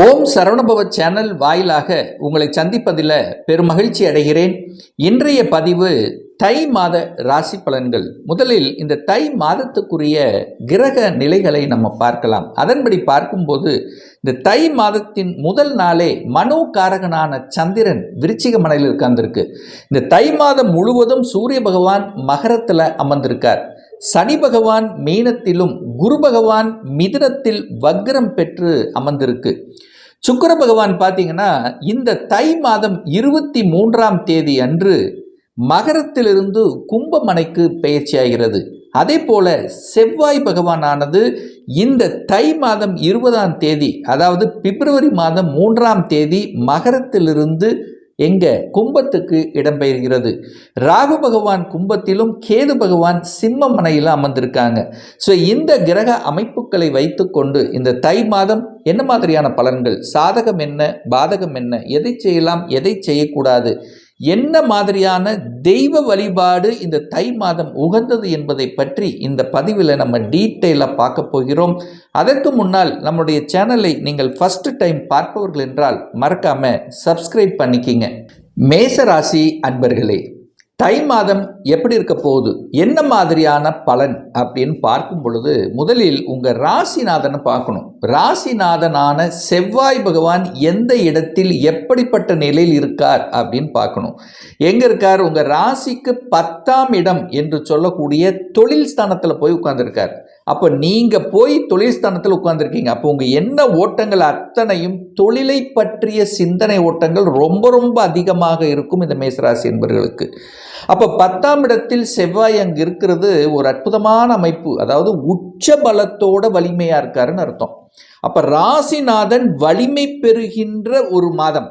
ஓம் Saravanabhava channel வாயிலாக உங்களை சந்திப்பதில் பெருமகிழ்ச்சி அடைகிறேன். இன்றைய பதிவு தை மாத ராசி பலன்கள். முதலில் இந்த தை மாதத்துக்குரிய கிரக நிலைகளை நம்ம பார்க்கலாம். அதன்படி பார்க்கும்போது இந்த தை மாதத்தின் முதல் நாளே மனோகாரகனான சந்திரன் விருச்சிக மனையில் உட்கார்ந்திருக்கு. இந்த தை மாதம் முழுவதும் சூரிய பகவான் மகரத்தில் அமர்ந்திருக்கார். சனி பகவான் மீனத்திலும் குரு பகவான் மிதுனத்தில் வக்ரம் பெற்று அமர்ந்திருக்கு. சுக்கர பகவான் பார்த்தீங்கன்னா இந்த தை மாதம் இருபத்தி மூன்றாம் தேதி அன்று மகரத்திலிருந்து கும்பமனைக்கு பெயர்ச்சியாகிறது. அதே போல செவ்வாய் பகவானானது இந்த தை மாதம் இருபதாம் தேதி அதாவது பிப்ரவரி மாதம் மூன்றாம் தேதி மகரத்திலிருந்து எங்க கும்பத்துக்கு இடம்பெயர்கிறது? ராகு பகவான் கும்பத்திலும் கேது பகவான் சிம்ம மனையில் அமர்ந்திருக்காங்க. ஸோ இந்த கிரக அமைப்புகளை வைத்துக்கொண்டு இந்த தை மாதம் என்ன மாதிரியான பலன்கள்? சாதகம் என்ன? பாதகம் என்ன? எதை செய்யலாம்? எதை செய்யக்கூடாது? என்ன மாதிரியான தெய்வ வழிபாடு இந்த தை மாதம் உகந்தது என்பதை பற்றி இந்த பதிவில் நம்ம டீட்டெயிலாக பார்க்க போகிறோம். அதற்கு முன்னால் நம்முடைய சேனலை நீங்கள் ஃபஸ்ட்டு டைம் பார்ப்பவர்கள் என்றால் மறக்காமல் சப்ஸ்கிரைப் பண்ணிக்கிங்க. மேசராசி அன்பர்களே தை மாதம் எப்படி இருக்க போகுது? என்ன மாதிரியான பலன் அப்படின்னு பார்க்கும் பொழுது முதலில் உங்கள் ராசிநாதனை பார்க்கணும். ராசிநாதனான செவ்வாய் பகவான் எந்த இடத்தில் எப்படிப்பட்ட நிலையில் இருக்கார் அப்படின்னு பார்க்கணும். எங்கே இருக்கார்? உங்கள் ராசிக்கு பத்தாம் இடம் என்று சொல்லக்கூடிய தொழில் ஸ்தானத்தில் போய் உட்கார்ந்துருக்கார். அப்போ நீங்கள் போய் தொழில் ஸ்தானத்தில் உட்கார்ந்துருக்கீங்க. அப்போ உங்கள் என்ன ஓட்டங்கள் அத்தனையும் தொழிலை பற்றிய சிந்தனை ஓட்டங்கள் ரொம்ப ரொம்ப அதிகமாக இருக்கும் இந்த மேசராசி என்பவர்களுக்கு அப்போ பத்தாம் இடத்தில் செவ்வாய் அங்கே இருக்கிறது ஒரு அற்புதமான அமைப்பு. அதாவது உச்ச பலத்தோட வலிமையாக இருக்காருன்னு அர்த்தம். அப்போ ராசிநாதன் வலிமை பெறுகின்ற ஒரு மாதம்.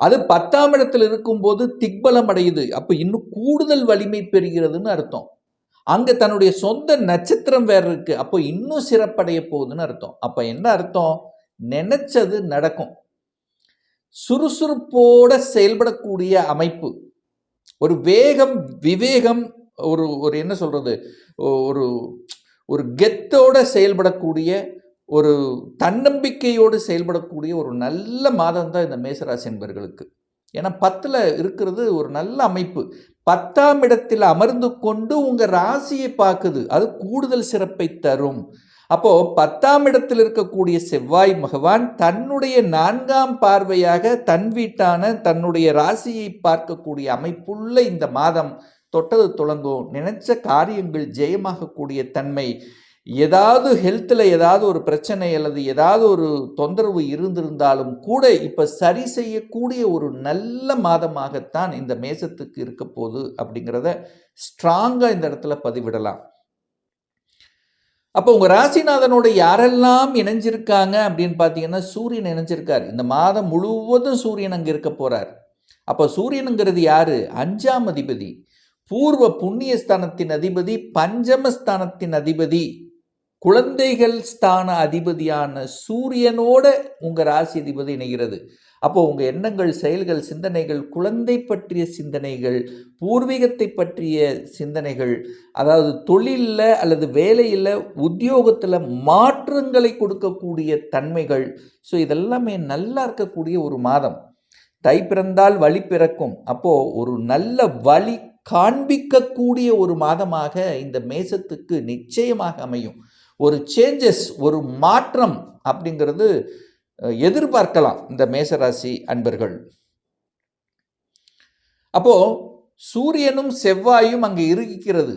அது பத்தாம் இடத்தில் இருக்கும்போது திக்பலம் அடையுது. அப்போ இன்னும் கூடுதல் வலிமை பெறுகிறதுன்னு அர்த்தம். அங்கே தன்னுடைய சொந்த நட்சத்திரம் வேற இருக்கு. அப்போ இன்னும் சிறப்படைய போகுதுன்னு அர்த்தம். அப்போ என்ன அர்த்தம்? நினைச்சது நடக்கும். சுறுசுறுப்போட செயல்படக்கூடிய அமைப்பு. ஒரு வேகம் விவேகம் ஒரு ஒரு என்ன சொல்றது? ஒரு ஒரு கெத்தோட செயல்படக்கூடிய ஒரு தன்னம்பிக்கையோடு செயல்படக்கூடிய ஒரு நல்ல மாதம் தான் இந்த மேசராசி என்பவர்களுக்கு ஏன்னா பத்தில் இருக்கிறது ஒரு நல்ல அமைப்பு. பத்தாம் இடத்தில் அமர்ந்து கொண்டு உங்கள் ராசியை பார்க்குது. அது கூடுதல் சிறப்பை தரும். அப்போ பத்தாம் இடத்தில் இருக்கக்கூடிய செவ்வாய் பகவான் தன்னுடைய நான்காம் பார்வையாக தன் வீட்டான தன்னுடைய ராசியை பார்க்கக்கூடிய அமைப்புள்ள இந்த மாதம் தொட்டது தொடங்கும். நினைச்ச காரியங்கள் ஜெயமாகக்கூடிய தன்மை ஏதாவது ஹெல்த்தில் ஏதாவது ஒரு பிரச்சனை அல்லது ஏதாவது ஒரு தொந்தரவு இருந்திருந்தாலும் கூட இப்போ சரி செய்யக்கூடிய ஒரு நல்ல மாதமாகத்தான் இந்த மேசத்துக்கு இருக்க போகுது அப்படிங்கிறத ஸ்ட்ராங்காக இந்த இடத்துல பதிவிடலாம். அப்போ உங்கள் ராசிநாதனோட யாரெல்லாம் இணைஞ்சிருக்காங்க அப்படின்னு பார்த்தீங்கன்னா சூரியன் இணைஞ்சிருக்கார். இந்த மாதம் முழுவதும் சூரியன் அங்கே இருக்க போகிறார் அப்போ சூரியனுங்கிறது யார்? அஞ்சாம் அதிபதி. பூர்வ புண்ணியஸ்தானத்தின் அதிபதி பஞ்சமஸ்தானத்தின் அதிபதி. குழந்தைகள் ஸ்தான அதிபதியான சூரியனோட உங்கள் ராசி அதிபதி இணைகிறது. அப்போ உங்கள் எண்ணங்கள் செயல்கள் சிந்தனைகள் குழந்தை பற்றிய சிந்தனைகள் பூர்வீகத்தை பற்றிய சிந்தனைகள் அதாவது தொழிலில் அல்லது வேலையில் உத்தியோகத்தில் மாற்றங்களை கொடுக்கக்கூடிய தன்மைகள். ஸோ இதெல்லாமே நல்லா இருக்கக்கூடிய ஒரு மாதம். தை பிறந்தால் வழி பிறக்கும். அப்போது ஒரு நல்ல வழி காண்பிக்கக்கூடிய ஒரு மாதமாக இந்த மேசத்துக்கு நிச்சயமாக அமையும். ஒரு சேஞ்சஸ் ஒரு மாற்றம் அப்படிங்கிறது எதிர்பார்க்கலாம் இந்த மேசராசி அன்பர்கள். அப்போ சூரியனும் செவ்வாயும் அங்கே இருக்கிறது.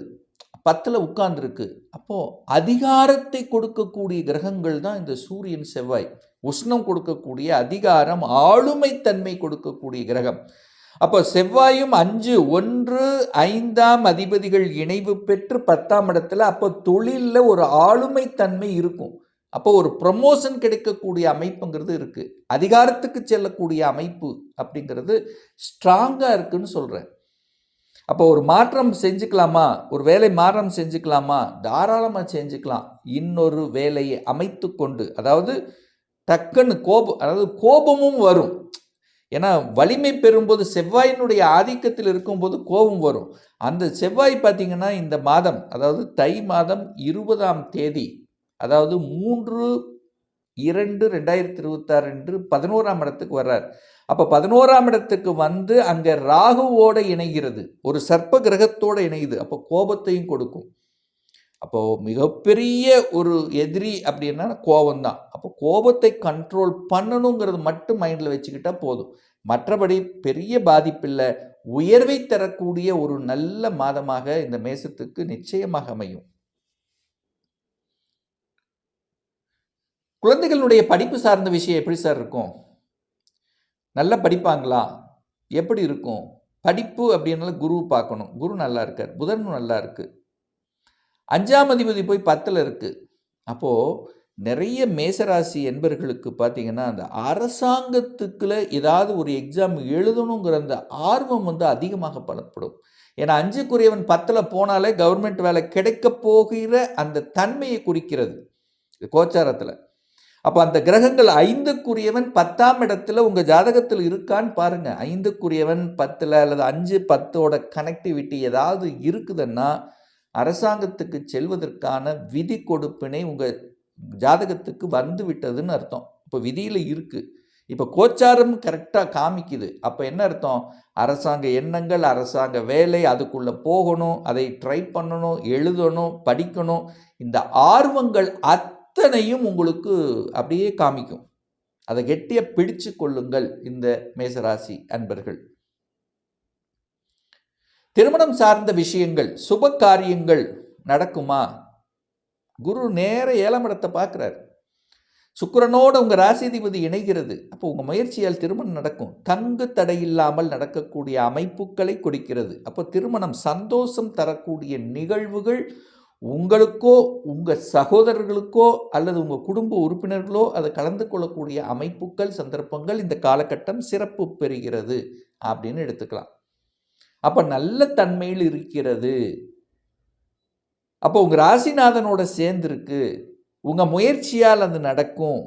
பத்தில் உட்கார்ந்துருக்கு. அப்போ அதிகாரத்தை கொடுக்கக்கூடிய கிரகங்கள் தான் இந்த சூரியன் செவ்வாய். உஷ்ணம் கொடுக்கக்கூடிய அதிகாரம் ஆளுமைத்தன்மை கொடுக்கக்கூடிய கிரகம். அப்போ செவ்வாயும் அஞ்சு ஒன்று ஐந்தாம் அதிபதிகள் இணைவு பெற்று பத்தாம் இடத்துல அப்போ தொழிலில் ஒரு ஆளுமைத்தன்மை இருக்கும். அப்போ ஒரு ப்ரமோஷன் கிடைக்கக்கூடிய அமைப்புங்கிறது இருக்குது அதிகாரத்துக்கு செல்லக்கூடிய அமைப்பு அப்படிங்கிறது ஸ்ட்ராங்காக இருக்குன்னு சொல்கிறேன் அப்போ ஒரு மாற்றம் செஞ்சுக்கலாமா? ஒரு வேலை மாற்றம் செஞ்சுக்கலாமா? தாராளமாக செஞ்சுக்கலாம். இன்னொரு வேலையை அமைத்து கொண்டு அதாவது டக்குன்னு கோபம் அதாவது கோபமும் வரும். ஏன்னா வலிமை பெறும்போது செவ்வாயினுடைய ஆதிக்கத்தில் இருக்கும்போது கோபம் வரும். அந்த செவ்வாய் பார்த்திங்கன்னா இந்த மாதம் அதாவது தை மாதம் இருபதாம் தேதி அதாவது மூன்று இரண்டு ரெண்டாயிரத்தி இருபத்தாறு என்று பதினோராம் இடத்துக்கு வர்றார். அப்போ பதினோராம் இடத்துக்கு வந்து அங்கே ராகுவோடு இணைகிறது. ஒரு சர்ப்ப கிரகத்தோடு இணையுது. அப்போ கோபத்தையும் கொடுக்கும். அப்போது மிகப்பெரிய ஒரு எதிரி அப்படின்னா கோபம் தான் அப்போ கோபத்தை கண்ட்ரோல் பண்ணணுங்கிறது மட்டும் மைண்டில் வச்சுக்கிட்டா போதும். மற்றபடி பெரிய பாதிப்பில்லை. உயர்வை தரக்கூடிய ஒரு நல்ல மாதமாக இந்த மேசத்துக்கு நிச்சயமாக அமையும். குழந்தைகளுடைய படிப்பு சார்ந்த விஷயம் எப்படி சார் இருக்கும்? நல்லா படிப்பாங்களா? எப்படி இருக்கும்? படிப்பு அப்படின்னால குரு பார்க்கணும். குரு நல்லா இருக்கார். புதனும் நல்லா இருக்குது அஞ்சாம் அதிபதி போய் பத்தில் இருக்குது அப்போது நிறைய மேசராசி என்பர்களுக்கு பார்த்தீங்கன்னா அந்த அரசாங்கத்துக்குள்ள ஏதாவது ஒரு எக்ஸாம் எழுதணுங்கிற அந்த ஆர்வம் வந்து அதிகமாக பலப்படும். ஏன்னா அஞ்சுக்குரியவன் பத்தில் போனாலே கவர்மெண்ட் வேலை கிடைக்க போகிற அந்த தன்மையை குறிக்கிறது கோச்சாரத்தில். அப்போ அந்த கிரகங்கள் ஐந்துக்குரியவன் பத்தாம் இடத்துல உங்கள் ஜாதகத்தில் இருக்கான்னு பாருங்கள் ஐந்துக்குரியவன் பத்தில் அல்லது அஞ்சு பத்தோட கனெக்டிவிட்டி ஏதாவது இருக்குதுன்னா அரசாங்கத்துக்கு செல்வதற்கான விதி கொடுப்பினை உங்கள் ஜாதகத்துக்கு வந்து விட்டதுன்னு அர்த்தம். இப்போ விதியில் இருக்குது இப்போ கோச்சாரம் கரெக்டாக காமிக்குது. அப்போ என்ன அர்த்தம்? அரசாங்க எண்ணங்கள் அரசாங்க வேலை அதுக்குள்ளே போகணும் அதை ட்ரை பண்ணணும் எழுதணும் படிக்கணும். இந்த ஆர்வங்கள் அத்தனையும் உங்களுக்கு அப்படியே காமிக்கும். அதை கெட்டியாக பிடிச்சு கொள்ளுங்கள் இந்த மேசராசி அன்பர்கள். திருமணம் சார்ந்த விஷயங்கள் சுப காரியங்கள் நடக்குமா? குரு நேர ஏழாம் பார்க்குறாரு. சுக்கரனோடு உங்கள் ராசிதிபதி இணைகிறது. அப்போ உங்கள் முயற்சியால் திருமணம் நடக்கும். தங்கு தடையில்லாமல் நடக்கக்கூடிய அமைப்புகளை கொடுக்கிறது. அப்போ திருமணம் சந்தோஷம் தரக்கூடிய நிகழ்வுகள் உங்களுக்கோ உங்கள் சகோதரர்களுக்கோ அல்லது உங்கள் குடும்ப உறுப்பினர்களோ அதை கலந்து கொள்ளக்கூடிய அமைப்புகள் சந்தர்ப்பங்கள் இந்த காலகட்டம் சிறப்பு பெறுகிறது அப்படின்னு எடுத்துக்கலாம். அப்போ நல்ல தன்மையில் இருக்கிறது. அப்போ உங்கள் ராசிநாதனோட சேர்ந்துருக்கு. உங்கள் முயற்சியால் அது நடக்கும்.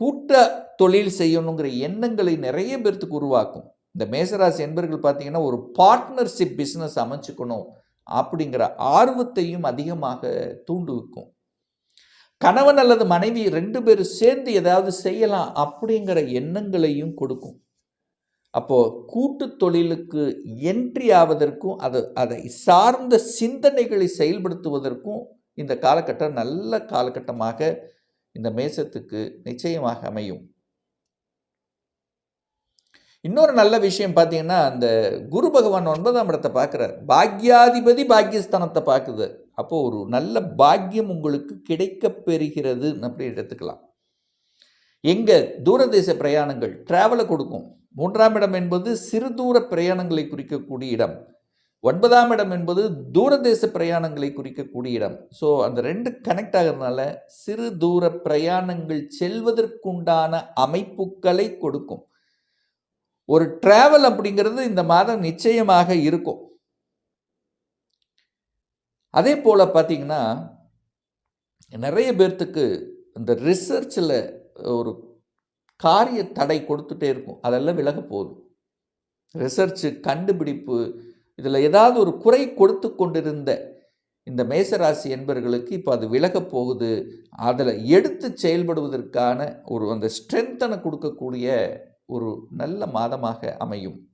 கூட்ட தொழில் செய்யணுங்கிற எண்ணங்களை நிறைய பேர்த்துக்கு உருவாக்கும். இந்த மேசராசி என்பர்கள் பார்த்தீங்கன்னா ஒரு பார்ட்னர்ஷிப் பிஸ்னஸ் அமைச்சுக்கணும் அப்படிங்கிற ஆர்வத்தையும் அதிகமாக தூண்டுவிக்கும். கணவன் அல்லது மனைவி ரெண்டு பேரும் சேர்ந்து ஏதாவது செய்யலாம் அப்படிங்கிற எண்ணங்களையும் கொடுக்கும். அப்போது கூட்டு தொழிலுக்கு என்ட்ரி ஆவதற்கும் அது அதை சார்ந்த சிந்தனைகளை செயல்படுத்துவதற்கும் இந்த காலகட்டம் நல்ல காலகட்டமாக இந்த மேசத்துக்கு நிச்சயமாக அமையும். இன்னொரு நல்ல விஷயம் பார்த்தீங்கன்னா அந்த குரு பகவான் ஒன்பதாம் இடத்தை பார்க்குறார். பாக்யாதிபதி பாக்கியஸ்தானத்தை பார்க்குது. அப்போது ஒரு நல்ல பாக்கியம் உங்களுக்கு கிடைக்கப்பெறுகிறது அப்படி எடுத்துக்கலாம். எங்கே தூரதேச பிரயாணங்கள் ட்ராவலை கொடுக்கும். மூன்றாம் இடம் என்பது சிறு தூர பிரயாணங்களை குறிக்கக்கூடிய இடம். ஒன்பதாம் இடம் என்பது தூரதேச பிரயாணங்களை குறிக்கக்கூடிய இடம். ஸோ அந்த ரெண்டு கனெக்ட் ஆகிறதுனால சிறு தூர பிரயாணங்கள் செல்வதற்குண்டான அமைப்புகளை கொடுக்கும். ஒரு டிராவல் அப்படிங்கிறது இந்த மாதம் நிச்சயமாக இருக்கும். அதே போல் பார்த்தீங்கன்னா நிறைய பேர்த்துக்கு இந்த ரிசர்ச்சில் ஒரு காரிய தடை கொடுத்துட்டே இருக்கும். அதெல்லாம் விலக போகுது ரிசர்ச்சு கண்டுபிடிப்பு இதில் ஏதாவது ஒரு குறை கொடுத்து கொண்டிருந்த இந்த மேசராசி என்பர்களுக்கு இப்போ அது விலகப் போகுது. அதில் எடுத்து செயல்படுவதற்கான ஒரு அந்த ஸ்ட்ரென்த்தனை கொடுக்கக்கூடிய ஒரு நல்ல மாதமாக அமையும்.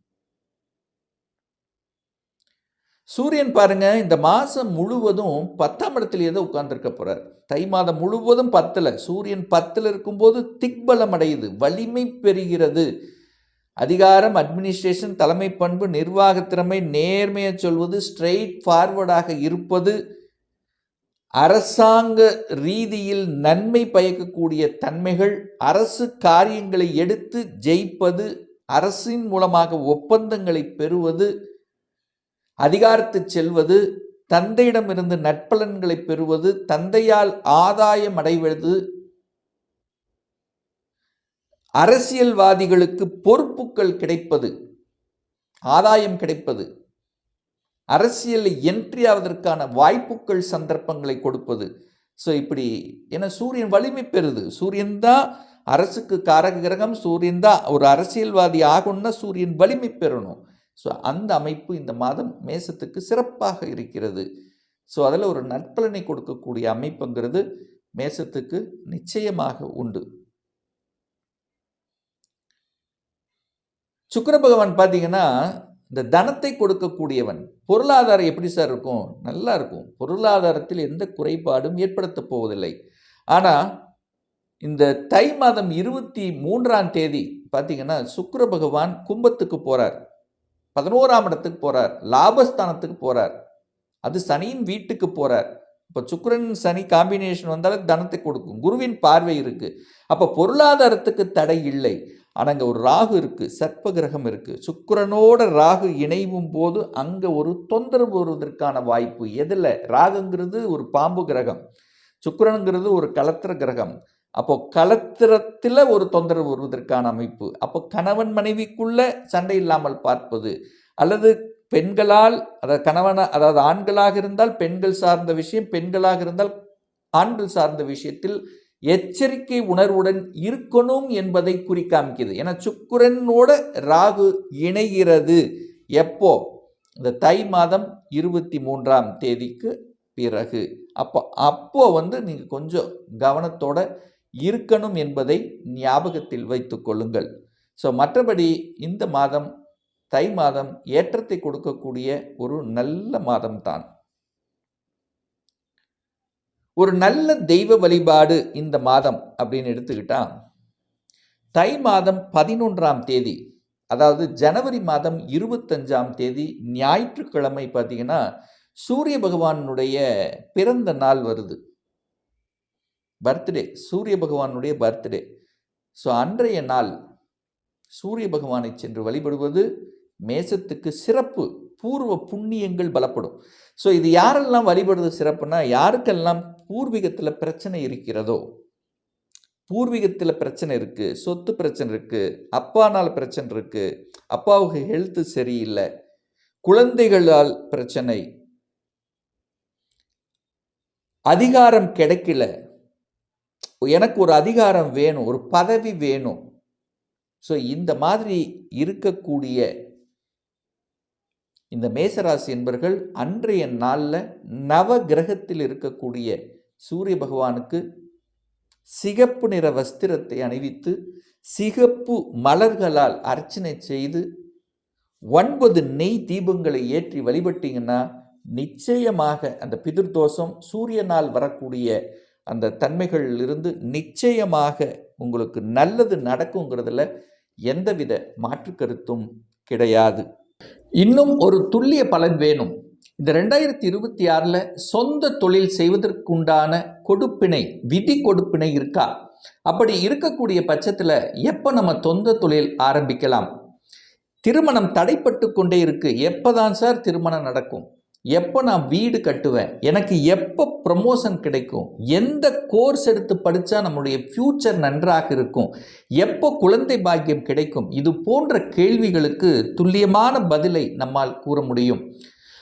சூரியன் பாருங்க இந்த மாதம் முழுவதும் பத்தாம் இடத்துலயே தான் உட்கார்ந்துருக்க போகிறார் தை மாதம் முழுவதும் பத்தில். சூரியன் பத்தில் இருக்கும்போது திக்பலம் அடையுது வலிமை பெறுகிறது. அதிகாரம் அட்மினிஸ்ட்ரேஷன் தலைமை பண்பு நிர்வாக திறமை நேர்மையை சொல்வது ஸ்ட்ரெயிட் ஃபார்வர்டாக இருப்பது அரசாங்க ரீதியில் நன்மை பயக்கக்கூடிய தன்மைகள் அரசு காரியங்களை எடுத்து ஜெயிப்பது அரசின் மூலமாக ஒப்பந்தங்களை பெறுவது அதிகாரத்து செல்வது தந்தையிடமிருந்து நட்பலன்களை பெறுவது தந்தையால் ஆதாயம் அடைவது அரசியல்வாதிகளுக்கு பொறுப்புகள் கிடைப்பது ஆதாயம் கிடைப்பது அரசியலில் என்ட்ரி ஆவதற்கான வாய்ப்புகள் சந்தர்ப்பங்களை கொடுப்பது. ஸோ இப்படி ஏன்னா சூரியன் வலிமை பெறுது. சூரியன் தான் அரசுக்கு காரக கிரகம் சூரியன் தான் ஒரு அரசியல்வாதி ஆகணும்னா சூரியன் வலிமை பெறணும். ஸோ அந்த அமைப்பு இந்த மாதம் மேசத்துக்கு சிறப்பாக இருக்கிறது. ஸோ அதில் ஒரு நற்பலனை கொடுக்கக்கூடிய அமைப்புங்கிறது மேசத்துக்கு நிச்சயமாக உண்டு. சுக்கர பகவான் பார்த்தீங்கன்னா இந்த தனத்தை கொடுக்கக்கூடியவன். பொருளாதாரம் எப்படி சார் இருக்கும்? நல்லா இருக்கும். பொருளாதாரத்தில் எந்த குறைபாடும் ஏற்படுத்தப் போவதில்லை. ஆனால் இந்த தை மாதம் இருபத்தி மூன்றாம் தேதி பார்த்தீங்கன்னா சுக்கர பகவான் கும்பத்துக்கு போகிறார் பதினோராம் இடத்துக்கு போகிறார் லாபஸ்தானத்துக்கு போகிறார் அது சனியின் வீட்டுக்கு போகிறார் இப்போ சுக்கரன் சனி காம்பினேஷன் வந்தாலும் தனத்தை கொடுக்கும். குருவின் பார்வை இருக்குது அப்போ பொருளாதாரத்துக்கு தடை இல்லை. ஆனால் அங்கே ஒரு ராகு இருக்குது சர்ப்ப கிரகம் இருக்குது சுக்கரனோட ராகு இணைவும் போது அங்கே ஒரு தொந்தரவு வருவதற்கான வாய்ப்பு எதில்? ராகுங்கிறது ஒரு பாம்பு கிரகம். சுக்கரனுங்கிறது ஒரு கலத்திர கிரகம். அப்போ கலத்திரத்தில் ஒரு தொந்தரவு வருவதற்கான அமைப்பு. அப்போ கணவன் மனைவிக்குள்ள சண்டை இல்லாமல் பார்ப்பது அல்லது பெண்களால் அதாவது கணவன அதாவது ஆண்களாக இருந்தால் பெண்கள் சார்ந்த விஷயம் பெண்களாக இருந்தால் ஆண்கள் சார்ந்த விஷயத்தில் எச்சரிக்கை உணர்வுடன் இருக்கணும் என்பதை குறிக்காமிக்குது ஏன்னா சுக்குரனோட ராகு இணைகிறது. எப்போ? இந்த தை மாதம் இருபத்தி மூன்றாம் தேதிக்கு பிறகு. அப்போ அப்போ வந்து நீங்கள் கொஞ்சம் கவனத்தோட இருக்கணும் என்பதை ஞாபகத்தில் வைத்துக் கொள்ளுங்கள். ஸோ மற்றபடி இந்த மாதம் தை மாதம் ஏற்றத்தை கொடுக்கக்கூடிய ஒரு நல்ல மாதம்தான். ஒரு நல்ல தெய்வ வழிபாடு இந்த மாதம் அப்படின்னு எடுத்துக்கிட்டா தை மாதம் பதினொன்றாம் தேதி அதாவது ஜனவரி மாதம் இருபத்தஞ்சாம் தேதி ஞாயிற்றுக்கிழமை பார்த்தீங்கன்னா சூரிய பகவானுடைய பிறந்த நாள் வருது. பர்த்டே சூரிய பகவானுடைய பர்த்டே. ஸோ அன்றைய நாள் சூரிய பகவானை சென்று வழிபடுவது மேசத்துக்கு சிறப்பு பூர்வ புண்ணியங்கள் பலப்படும். ஸோ இது யாரெல்லாம் வழிபடுறது சிறப்புனா யாருக்கெல்லாம் பூர்வீகத்தில் பிரச்சனை இருக்கிறதோ பூர்வீகத்தில் பிரச்சனை இருக்குது சொத்து பிரச்சனை இருக்குது அப்பானால் பிரச்சனை இருக்குது அப்பாவுக்கு ஹெல்த்து சரியில்லை குழந்தைகளால் பிரச்சனை அதிகாரம் கிடைக்கல எனக்கு ஒரு அதிகாரம் வேணும் ஒரு பதவி வேணும். ஸோ இந்த மாதிரி இருக்கக்கூடிய இந்த மேசராசி என்பர்கள் அன்றைய நாளில் நவ கிரகத்தில் இருக்கக்கூடிய சூரிய பகவானுக்கு சிகப்பு நிற வஸ்திரத்தை அணிவித்து சிகப்பு மலர்களால் அர்ச்சனை செய்து ஒன்பது நெய் தீபங்களை ஏற்றி வழிபட்டீங்கன்னா நிச்சயமாக அந்த பிதிர்தோஷம் சூரியனால் வரக்கூடிய அந்த தன்மைகளிலிருந்து நிச்சயமாக உங்களுக்கு நல்லது நடக்குங்கிறதுல எந்தவித மாற்று கருத்தும் கிடையாது. இன்னும் ஒரு துல்லிய பலன் வேணும். இந்த ரெண்டாயிரத்தி இருபத்தி ஆறில் சொந்த தொழில் செய்வதற்குண்டான கொடுப்பினை விதி கொடுப்பினை இருக்கா? அப்படி இருக்கக்கூடிய பட்சத்தில் எப்போ நம்ம சொந்த தொழில் ஆரம்பிக்கலாம்? திருமணம் தடைப்பட்டு கொண்டே இருக்கு. எப்போதான் சார் திருமணம் நடக்கும்? எப்போ நான் வீடு கட்டுவேன்? எனக்கு எப்போ ப்ரமோஷன் கிடைக்கும்? எந்த கோர்ஸ் எடுத்து படித்தா நம்முடைய ஃப்யூச்சர் நன்றாக இருக்கும்? எப்போ குழந்தை பாக்கியம் கிடைக்கும்? இது போன்ற கேள்விகளுக்கு துல்லியமான பதிலை நம்மால் கூற முடியும்.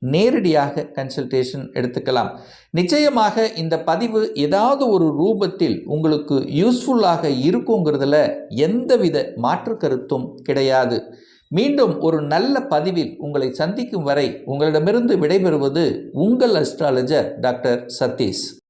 நேரடியாக கன்சல்டேஷன் எடுத்துக்கலாம். நிச்சயமாக இந்த பதிவு ஏதாவது ஒரு ரூபத்தில் உங்களுக்கு யூஸ்ஃபுல்லாக இருக்குங்கிறதுல எந்தவித மாற்று கருத்தும் கிடையாது. மீண்டும் ஒரு நல்ல பதிவில் உங்களை சந்திக்கும் வரை உங்களிடமிருந்து விடைபெறுவது உங்கள் அஸ்ட்ராலஜர் டாக்டர் சதீஷ்.